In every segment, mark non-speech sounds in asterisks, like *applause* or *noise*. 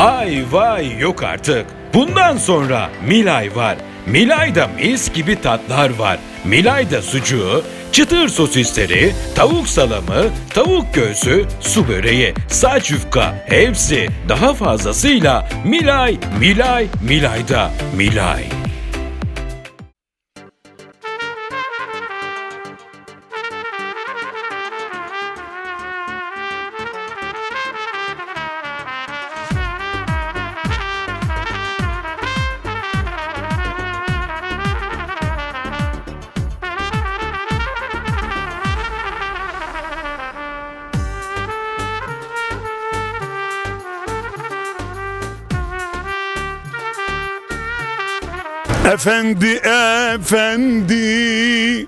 Ay vay yok artık. Bundan sonra Milay var. Milay'da mis gibi tatlar var. Milay'da sucuğu, çıtır sosisleri, tavuk salamı, tavuk göğsü, su böreği, saç yufka hepsi daha fazlasıyla Milay, Milay, Milay'da Milay. Efendi efendi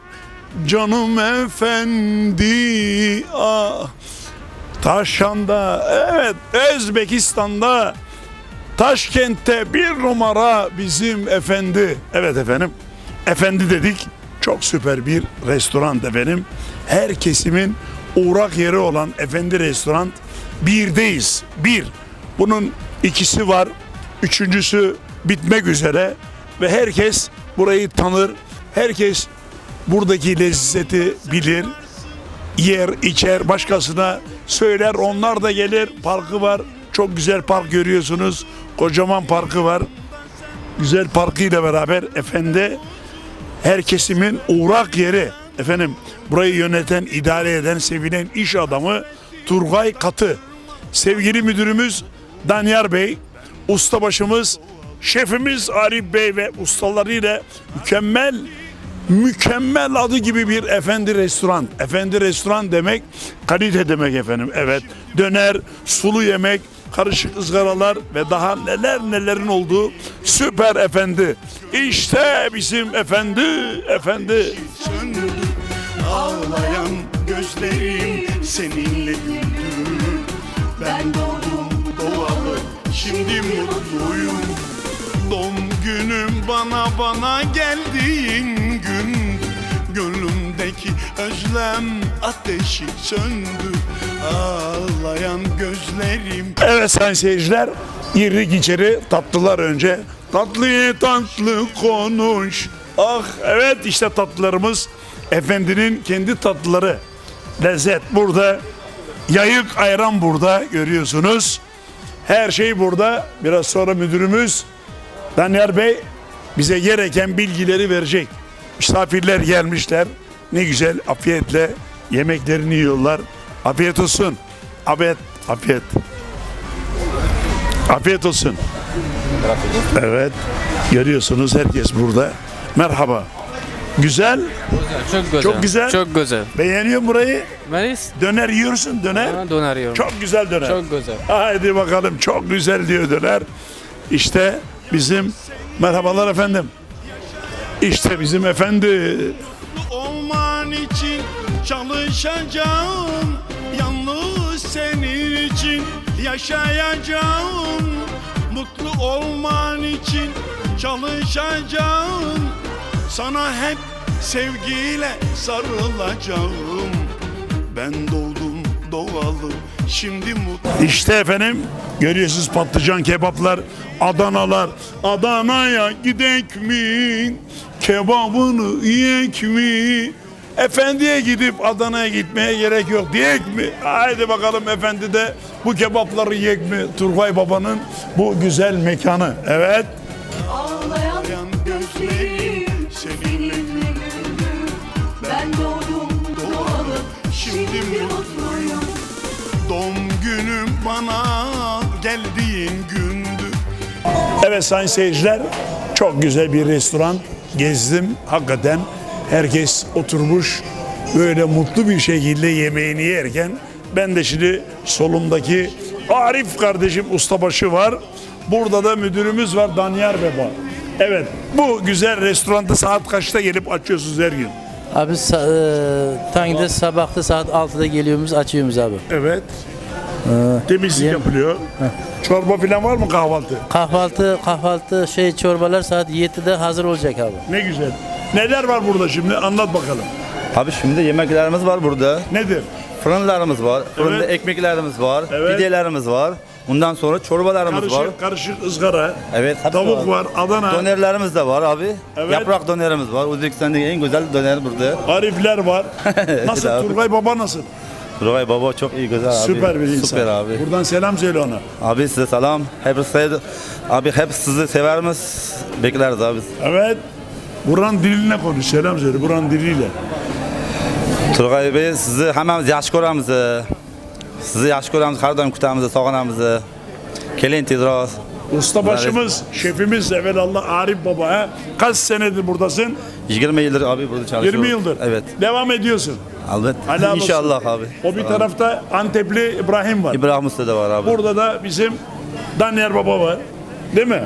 canım efendi ah Taşan'da evet Özbekistan'da Taşkent'te bir numara bizim efendi. Evet efendim. Efendi dedik. Çok süper bir restoran efendim. Her kesimin uğrak yeri olan Efendi Restoran birdeyiz. Bir. Bunun ikisi var. Üçüncüsü bitmek üzere. Ve herkes burayı tanır. Herkes buradaki lezzeti bilir. Yer içer başkasına söyler. Onlar da gelir. Parkı var. Çok güzel park görüyorsunuz. Kocaman parkı var. Güzel parkıyla beraber efendi her kesimin uğrak yeri. Efendim burayı yöneten idare eden sevilen iş adamı Turgay Katı. Sevgili müdürümüz Danyar Bey ustabaşımız şefimiz Arif Bey ve ustalarıyla mükemmel mükemmel adı gibi bir efendi restoran. Efendi restoran demek kalite demek efendim. Evet. Döner, sulu yemek, karışık ızgaralar ve daha neler nelerin olduğu süper efendi. İşte bizim efendi, efendi. Ağlayan gözlerim seninle güldü Ben doğdum doğalı şimdi mutluyum günüm bana bana geldiğin gün Gönlümdeki özlem ateşi söndü Ağlayan gözlerim Evet sayın seyirciler, girdik içeri tatlılar önce. Tatlı tatlı konuş. Ah evet işte tatlılarımız. Efendinin kendi tatlıları. Lezzet burada. Yayık ayran burada görüyorsunuz. Her şey burada. Biraz sonra müdürümüz Danyar Bey bize gereken bilgileri verecek. Misafirler gelmişler. Ne güzel afiyetle yemeklerini yiyorlar. Afiyet olsun. Afiyet, afiyet. Afiyet olsun. Evet. Görüyorsunuz herkes burada. Merhaba. Güzel. Çok güzel. Çok güzel. Çok güzel. Beğeniyor burayı. Melis, Döner yiyorsun döner. ben döner yiyorum. Çok güzel döner. Çok güzel. Haydi bakalım çok güzel diyor döner. İşte bizim merhabalar efendim. İşte bizim efendi. olman için çalışacağım Yalnız senin için yaşayacağım Mutlu olman için çalışacağım Sana hep sevgiyle sarılacağım Ben doğdum doğalı şimdi mutlu İşte efendim görüyorsunuz patlıcan kebaplar, Adanalar. Adana'ya gidek mi? Kebabını yiyek mi? Efendiye gidip Adana'ya gitmeye gerek yok diyek mi? Haydi bakalım efendi de bu kebapları yiyek mi? Turgay Baba'nın bu güzel mekanı. Evet. Ağlayan bana geldiğin gündü Evet sayın seyirciler çok güzel bir restoran gezdim. Hakikaten herkes oturmuş böyle mutlu bir şekilde yemeğini yerken ben de şimdi solumdaki Arif kardeşim ustabaşı var. Burada da müdürümüz var Danyar Beba. Evet bu güzel restoranda saat kaçta gelip açıyorsunuz her gün? Abi sa- e, Tang'da sabahta saat 6'da geliyoruz açıyoruz abi. Evet. Temizlik yem- yapılıyor. Çorba falan var mı kahvaltı? Kahvaltı kahvaltı şey çorbalar saat 7'de hazır olacak abi. Ne güzel. Neler var burada şimdi anlat bakalım. Abi şimdi yemeklerimiz var burada. Nedir? Fırınlarımız var. Fırında Evet. ekmeklerimiz var. Evet. Pidelerimiz var. Bundan sonra çorbalarımız var. Karışık, karışık ızgara. Evet. hepsi Tavuk var, Adana. Dönerlerimiz de var abi. Evet. Yaprak dönerimiz var. Uzbekistan'daki en güzel döner burada. Arifler var. *laughs* Nasıl abi. Turgay Baba nasıl? Turgay Baba çok iyi güzel abi. Süper bir insan. Süper abi. Buradan selam söyle ona. Abi size selam. Hep size, abi hep sizi severimiz. Bekleriz abi. Evet. Buranın diline konuş. Selam söyle. Buranın diliyle. Turgay Bey sizi hammamiz yaxshi ko'ramiz. Sizni yaxshi ko'ramiz, har doim kutamiz, sog'inamiz. Keling tezroq. Usta başımız, şefimiz evvelallah Arif Baba. He? Kaç senedir buradasın? 20 yıldır abi burada çalışıyorum. 20 yıldır. Evet. Devam ediyorsun. Helal olsun. İnşallah abi. O bir tarafta Antepli İbrahim var. İbrahim Usta da var abi. Burada da bizim Danyer Baba var. Değil mi?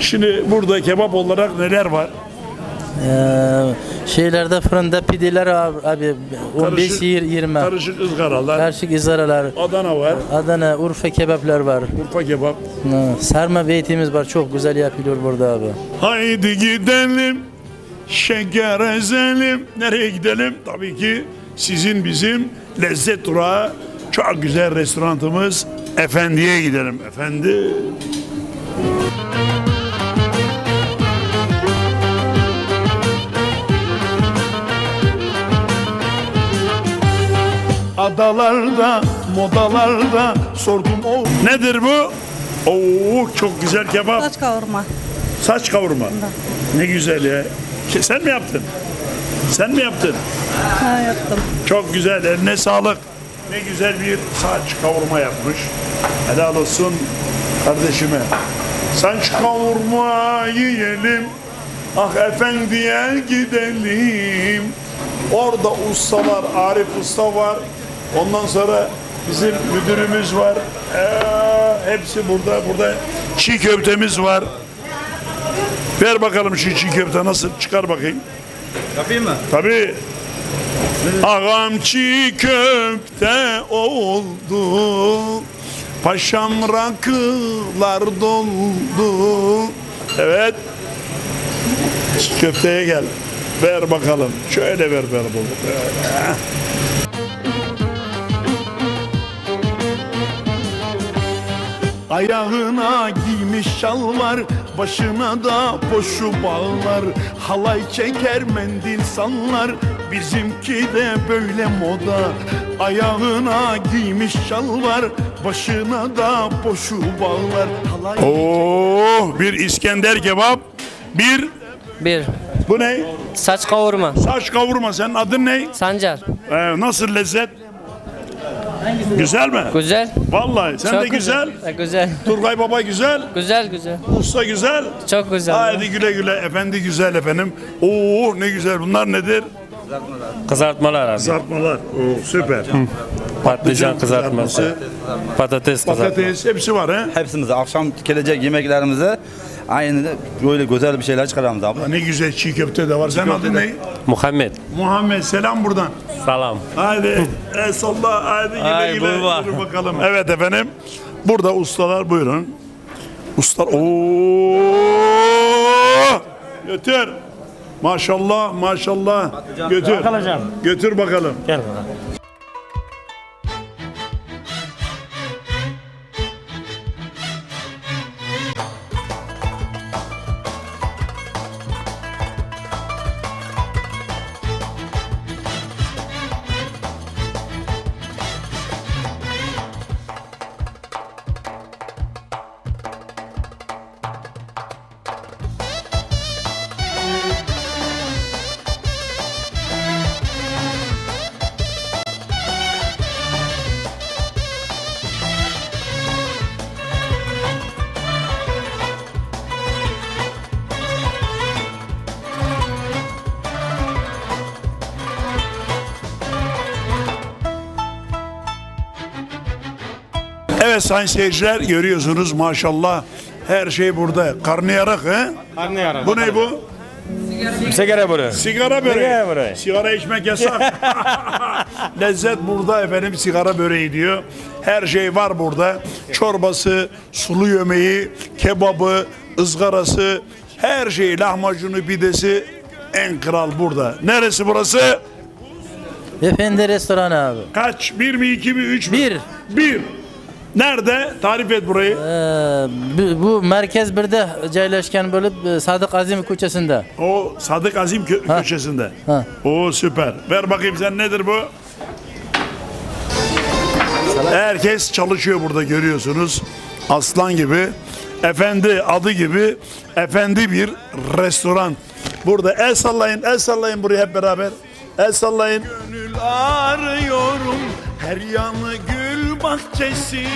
Şimdi burada kebap olarak neler var? Ee, şeylerde fırında pideler abi, abi 15 Karışık- 20 Karışık ızgaralar. karışık izaralar Adana var. Adana, Urfa kebaplar var. Urfa kebap. Hı, Sarma beytimiz var. Çok güzel yapılıyor burada abi. Haydi gidelim şeker ezelim. Nereye gidelim? Tabii ki sizin bizim lezzet durağı çok güzel restoranımız Efendi'ye gidelim. Efendi. Adalarda, modalarda sordum o. Nedir bu? Oo çok güzel kebap. Saç kavurma. Saç kavurma. Ne güzel ya. Sen mi yaptın? Sen mi yaptın? Ha yaptım. Çok güzel. Eline sağlık. Ne güzel bir saç kavurma yapmış. Helal olsun kardeşime. Saç kavurma yiyelim. Ah efendiye gidelim. Orada ustalar, Arif Usta var. Ondan sonra bizim müdürümüz var. Ee, hepsi burada. Burada çiğ köftemiz var. Ver bakalım şu çiğ köfte nasıl çıkar bakayım. Yapayım mı? Tabii. Ağam çiğ köfte oldu. Paşam rakılar doldu. Evet. Çiğ köfteye gel. Ver bakalım. Şöyle ver ver. Böyle. Ayağına giymiş şalvar Başına da boşu bağlar Halay çeker mendil sallar Bizimki de böyle moda Ayağına giymiş şalvar Başına da boşu bağlar Halay Oo, bir İskender kebap. Bir Bir. bu ne? Saç kavurma. Saç kavurma. Senin adın ne? Sancar. Ee, nasıl lezzet? Güzel mi? Güzel. Vallahi sen Çok de güzel. E, güzel. Turgay Baba güzel. Güzel güzel. Usta güzel. Çok güzel. Haydi güle güle efendi güzel efendim. Oo ne güzel bunlar nedir? Kızartmalar abi. Kızartmalar. Oo süper. Patlıcan kızartması, patates kızartması. Patates hepsi var he. Hepsimize akşam gelecek yemeklerimize aynı da böyle güzel bir şeyler çıkaralım abi. Ne güzel çiğ köfte de var. Sen adın ne? Muhammed. Muhammed selam buradan. Salam. Haydi *laughs* el salla haydi güle Ay, güle. baba. Yürü bakalım. Evet efendim. Burada ustalar buyurun. Ustalar. Oo! Götür. Maşallah maşallah. Götür. Götür bakalım. Gel bakalım. Evet sayın seyirciler görüyorsunuz maşallah her şey burada. Karnıyarık he? Karnıyarık. Bu ne bu? Sigara böreği. Sigara böreği. Sigara içmek yasak. *laughs* Lezzet burada efendim sigara böreği diyor. Her şey var burada. Çorbası, sulu yemeği, kebabı, ızgarası, her şey lahmacunu, pidesi en kral burada. Neresi burası? Efendi restoranı abi. Kaç? Bir mi, iki mi, üç mü? Bir. Bir. Nerede? Tarif et burayı. Ee, bu, merkez birde yerleşken bölüp e, Sadık Azim köşesinde. O Sadık Azim kö- Ha. köşesinde. Ha. O süper. Ver bakayım sen nedir bu? Herkes çalışıyor burada görüyorsunuz. Aslan gibi. Efendi adı gibi. Efendi bir restoran. Burada el sallayın, el sallayın buraya hep beraber. El sallayın. Gönül arıyorum her yanı gül bahçesi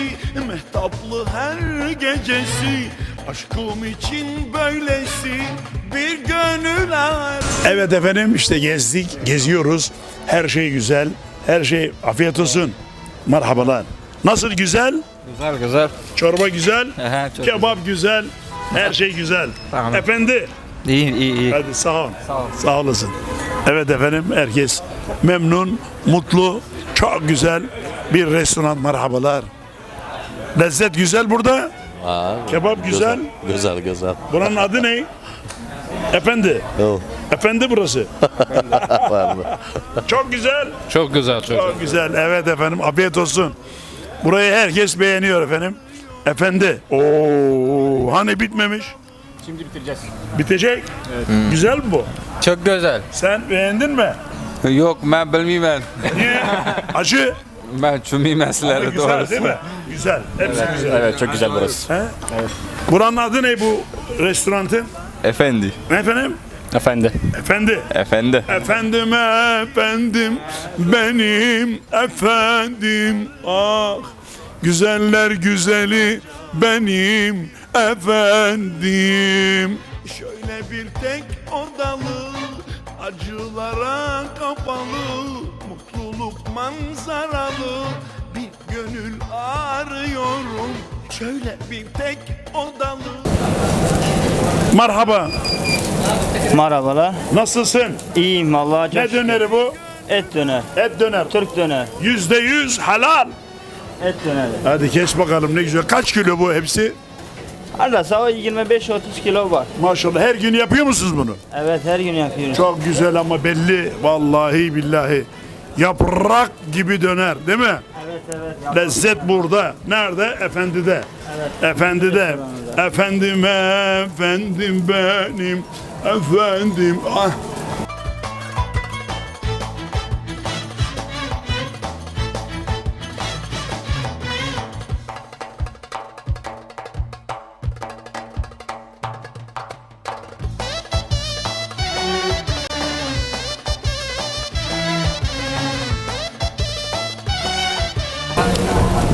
Mehtaplı her gecesi Aşkım için böylesi bir gönül ar Evet efendim işte gezdik, geziyoruz. Her şey güzel. Her şey afiyet olsun. Merhabalar. Nasıl güzel? Güzel güzel. Çorba güzel. Aha, çok kebap güzel. Her şey güzel. Tamam. Efendi. İyi iyi iyi. Hadi sağ ol. Sağ olasın. Evet efendim herkes memnun, mutlu, çok güzel bir restoran merhabalar. Lezzet güzel burada. Kebap güzel. Güzel güzel. Buranın adı ne? Efendi. Efendi burası. *laughs* çok güzel. Çok güzel çok. Çok güzel. Evet efendim. Afiyet olsun. Burayı herkes beğeniyor efendim. Efendi. Oo, hani bitmemiş? Şimdi bitireceğiz. Bitecek. Güzel mi bu? Çok güzel. Sen beğendin mi? Yok ben bilmiyorum Niye? Acı. Ben. Çünkü Ama meseleleri güzel değil mi? Güzel. Hepsi güzel. Evet çok güzel burası. He? Buranın adı ne bu restoranın? Efendi. Efendim? Efendi. Efendi. Efendi. Efendim efendim benim efendim ah güzeller güzeli benim efendim Şöyle bir tek odalı Acılara kapalı Mutluluk manzaralı Bir gönül arıyorum Şöyle bir tek odalı Merhaba Merhabalar. nasılsın? İyiyim Allah'a çok Ne şükür. döneri bu? Et döner. Et döner. Türk döner. Yüzde yüz halal. Et döneri. Hadi kes bakalım ne güzel. Kaç kilo bu hepsi? Arada o 25-30 kilo var. Maşallah her gün yapıyor musunuz bunu? Evet her gün yapıyoruz. Çok güzel ama belli vallahi billahi. Yaprak gibi döner değil mi? Evet evet. Lezzet burada. Nerede? Efendide. Efendide. Efendim efendim benim. Efendim. Ah.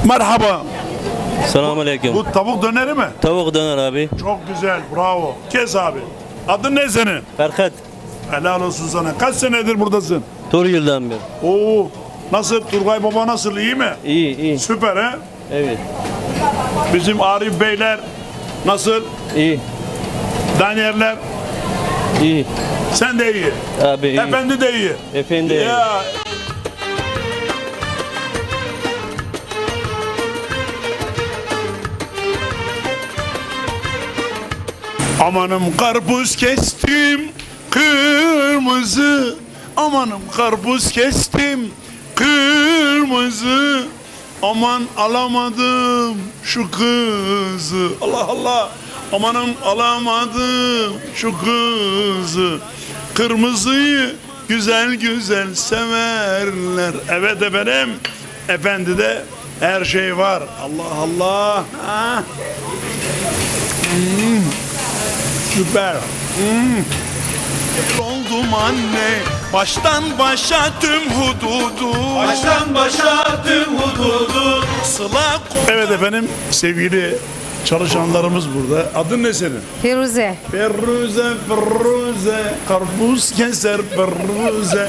Merhaba. Selamun aleyküm. Bu tavuk döneri mi? Tavuk döner abi. Çok güzel. Bravo. Kes abi. Adın ne senin? Ferhat. Helal olsun sana. Kaç senedir buradasın? Tur yıldan bir. Oo. Nasıl? Turgay Baba nasıl? İyi mi? İyi iyi. Süper he? Evet. Bizim Arif Beyler nasıl? İyi. Danyerler iyi. sen de iyi. Abi iyi. Efendi de iyi. Efendi. Ya. Amanım karpuz kestim kırmızı. Amanım karpuz kestim kırmızı. Aman alamadım şu kızı. Allah Allah. Amanım alamadım şu kızı. Kırmızıyı güzel güzel severler. Evet efendim. Efendi de her şey var. Allah Allah. Ha. Süper Hmm. Oldum anne Baştan başa tüm hududu Baştan başa tüm hududu Sıla Evet efendim sevgili çalışanlarımız burada. Adın ne senin? Firuze. Ferruze, Ferruze, karpuz keser Ferruze.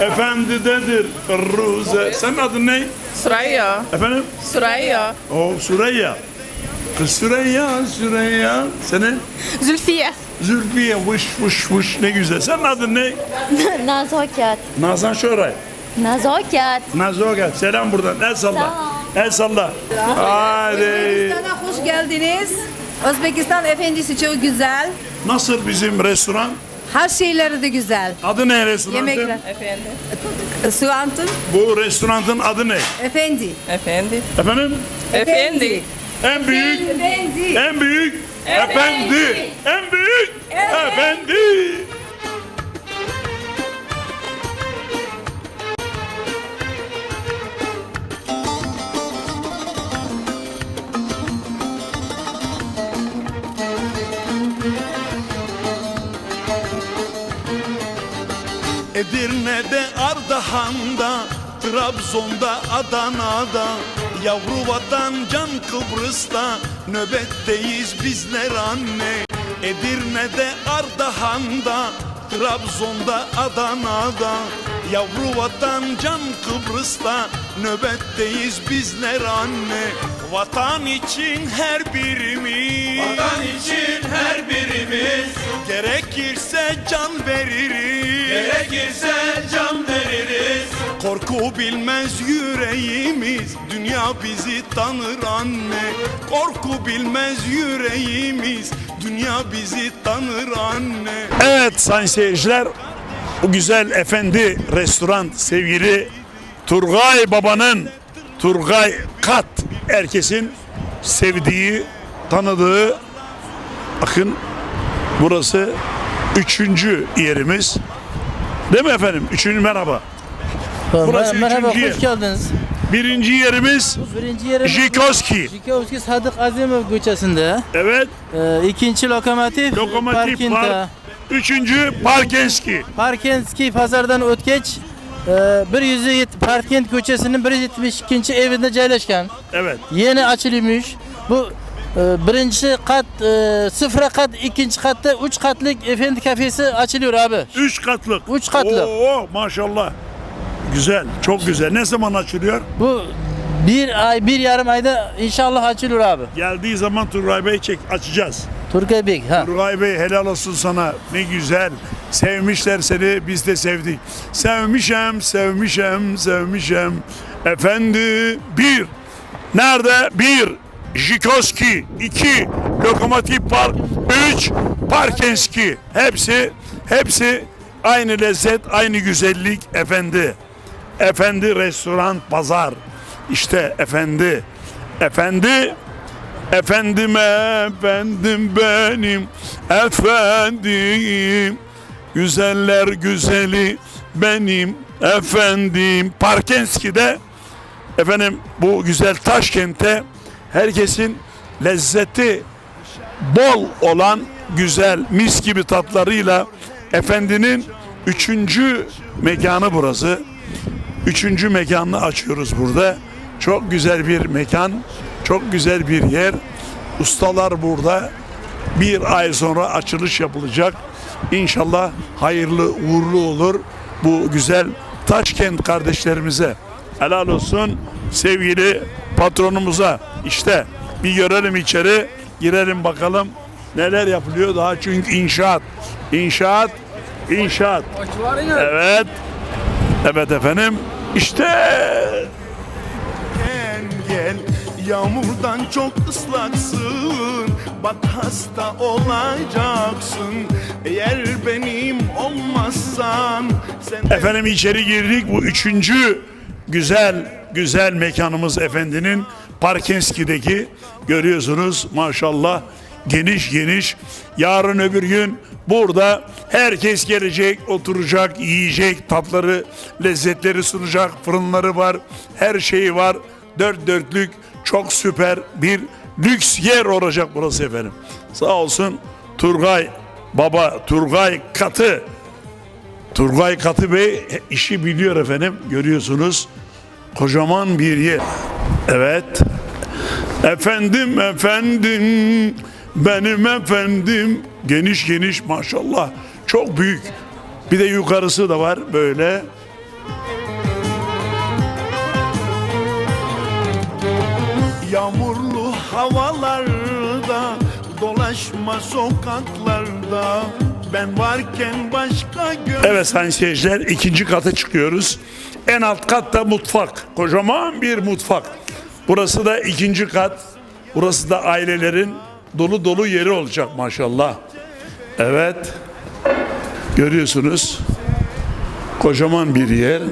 Efendidedir Ferruze. Senin adın ne? Süreyya. Efendim? Süreyya. O Süreyya. Kız Süreyya, Süreyya. Senin? Zülfiye. Zülfiye, vış vış vış ne güzel. Senin adın ne? *laughs* Nazaket. Nazan Şoray. Nazaket. Nazoga. Selam buradan. El salla. El salla. Hadi. Özbekistan'a hoş geldiniz. Özbekistan efendisi çok güzel. Nasıl bizim restoran? Her şeyleri de güzel. Adı ne restoranın? Yemekler. Efendi. Suantın. Bu restoranın adı ne? Efendi. Efendi. Efendim? Efendi. En büyük, Efendi. en büyük efendi. En büyük efendi. Edirne'de, Ardahan'da, Trabzon'da, Adana'da Yavru vatan can Kıbrıs'ta Nöbetteyiz bizler anne. Edirne'de, Ardahan'da Trabzon'da, Adana'da. Yavru vatan can Kıbrıs'ta Nöbetteyiz bizler anne. Vatan için her birimiz. Vatan için her birimiz. Gerekirse can veririz. Gerekirse can bilmez yüreğimiz Dünya bizi tanır anne Korku bilmez yüreğimiz Dünya bizi tanır anne Evet sayın seyirciler, bu güzel efendi restoran sevgili Turgay Baba'nın Turgay Kat herkesin sevdiği, tanıdığı bakın burası üçüncü yerimiz. Değil mi efendim? Üçüncü merhaba. Burası Mer- Merhaba, üçüncü hoş yer. geldiniz. Birinci yerimiz Birinci yerimiz Jikoski. Jikovski Sadık Azimov göçesinde. Evet. Ee, ikinci lokomotiv, Lokomotiv parkinde. Park. Üçüncü Parkenski. Parkenski pazardan ötgeç e, 107 Parkent köçesinin 172. evinde joylashgan. Evet. Yeni açılmış. Bu e, birinci kat, e, sıfır kat, ikinci katta üç katlık efendi kafesi açılıyor abi. Üç katlık. Üç katlı. Oo maşallah. Güzel. Çok güzel. Ne zaman açılıyor? Bu bir ay, bir yarım ayda inşallah açılıyor abi. Geldiği zaman Turgay Bey çek açacağız. Turgay Bey, ha. Turgay Bey helal olsun sana. Ne güzel. Sevmişler seni. Biz de sevdik. Sevmişem, sevmişem, sevmişem. Efendi bir. Nerede? Bir. Jikoski. iki. Lokomotiv Park. Üç. Parkenski. Hepsi, hepsi aynı lezzet, aynı güzellik efendi. Efendi restoran, pazar. İşte efendi. Efendi Efendim efendim benim efendim Güzeller güzeli benim efendim Parkenski'de efendim bu güzel Taşkent'te herkesin lezzeti bol olan güzel mis gibi tatlarıyla efendinin üçüncü mekanı burası. Üçüncü mekanını açıyoruz burada. Çok güzel bir mekan, çok güzel bir yer. Ustalar burada. Bir ay sonra açılış yapılacak. İnşallah hayırlı uğurlu olur bu güzel Taşkent kardeşlerimize. Helal olsun sevgili patronumuza. İşte bir görelim içeri, girelim bakalım neler yapılıyor daha çünkü inşaat. İnşaat, inşaat. Evet. Evet efendim. İşte Gel yağmurdan çok ıslaksın Bak hasta olacaksın Eğer benim olmazsan sen efendim içeri girdik. Bu üçüncü güzel güzel mekanımız efendinin Parkenski'deki görüyorsunuz maşallah geniş geniş. Yarın öbür gün burada herkes gelecek, oturacak, yiyecek, tatları, lezzetleri sunacak. Fırınları var, her şeyi var. Dört dörtlük çok süper bir lüks yer olacak burası efendim. Sağ olsun Turgay Baba, Turgay Katı Turgay Katı Bey işi biliyor efendim. Görüyorsunuz. Kocaman bir yer. Evet. Efendim efendim benim efendim geniş geniş maşallah çok büyük. Bir de yukarısı da var böyle. Yağmurlu havalarda Dolaşma sokaklarda Ben varken başka göz Evet sayın seyirciler ikinci kata çıkıyoruz. En alt katta mutfak. Kocaman bir mutfak. Burası da ikinci kat. Burası da ailelerin dolu dolu yeri olacak maşallah. Evet. Görüyorsunuz. Kocaman bir yer.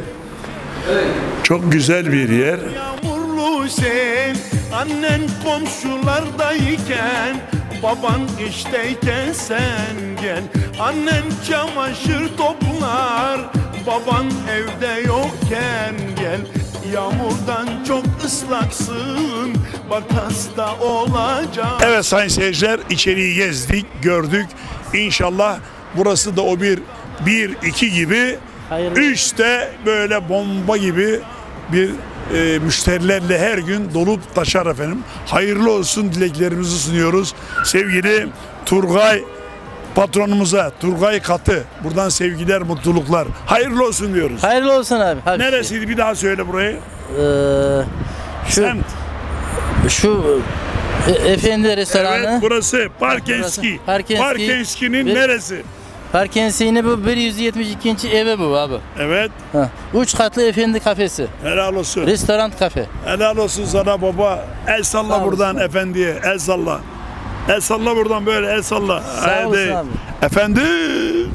Çok güzel bir yer. Yağmurlu sen Annen komşulardayken Baban işteyken sen gel Annen çamaşır toplar Baban evde yokken gel Yağmurdan çok ıslaksın Bak hasta olacak Evet sayın seyirciler içeriği gezdik, gördük. İnşallah burası da o bir, bir, iki gibi. Hayırlı. Üçte böyle bomba gibi bir e, müşterilerle her gün dolup taşar efendim. Hayırlı olsun dileklerimizi sunuyoruz. Sevgili Turgay patronumuza, Turgay Katı. Buradan sevgiler, mutluluklar. Hayırlı olsun diyoruz. Hayırlı olsun abi. Hadi. Neresiydi bir daha söyle burayı. Ee, şu Semt. şu e, efendi restoranı. Evet burası Parkenski. Parkenski. Parkenski'nin neresi? Parkensini bu 172. evi bu abi. Evet. Ha. Üç katlı efendi kafesi. Helal olsun. Restoran kafe. Helal olsun sana baba. El salla Sağ buradan efendiye. El salla. El salla buradan böyle el salla. Sağ olasın abi. Efendim.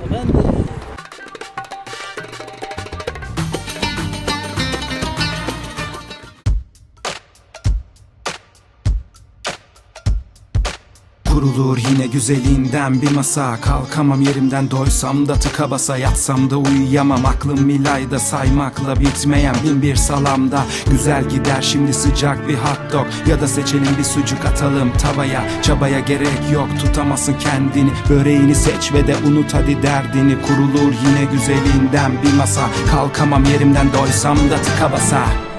Kurulur yine güzelinden bir masa. Kalkamam yerimden doysam da tıka basa. Yatsam da uyuyamam aklım milayda Saymakla bitmeyen bin bir salamda. Güzel gider şimdi sıcak bir hot dog. Ya da seçelim bir sucuk atalım tavaya. Çabaya gerek yok tutamazsın kendini. Böreğini seç ve de unut hadi derdini. Kurulur yine güzelinden bir masa. Kalkamam yerimden doysam da tıka basa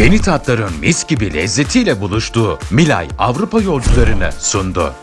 Yeni tatların mis gibi lezzetiyle buluştuğu Milay Avrupa yolcularını sundu.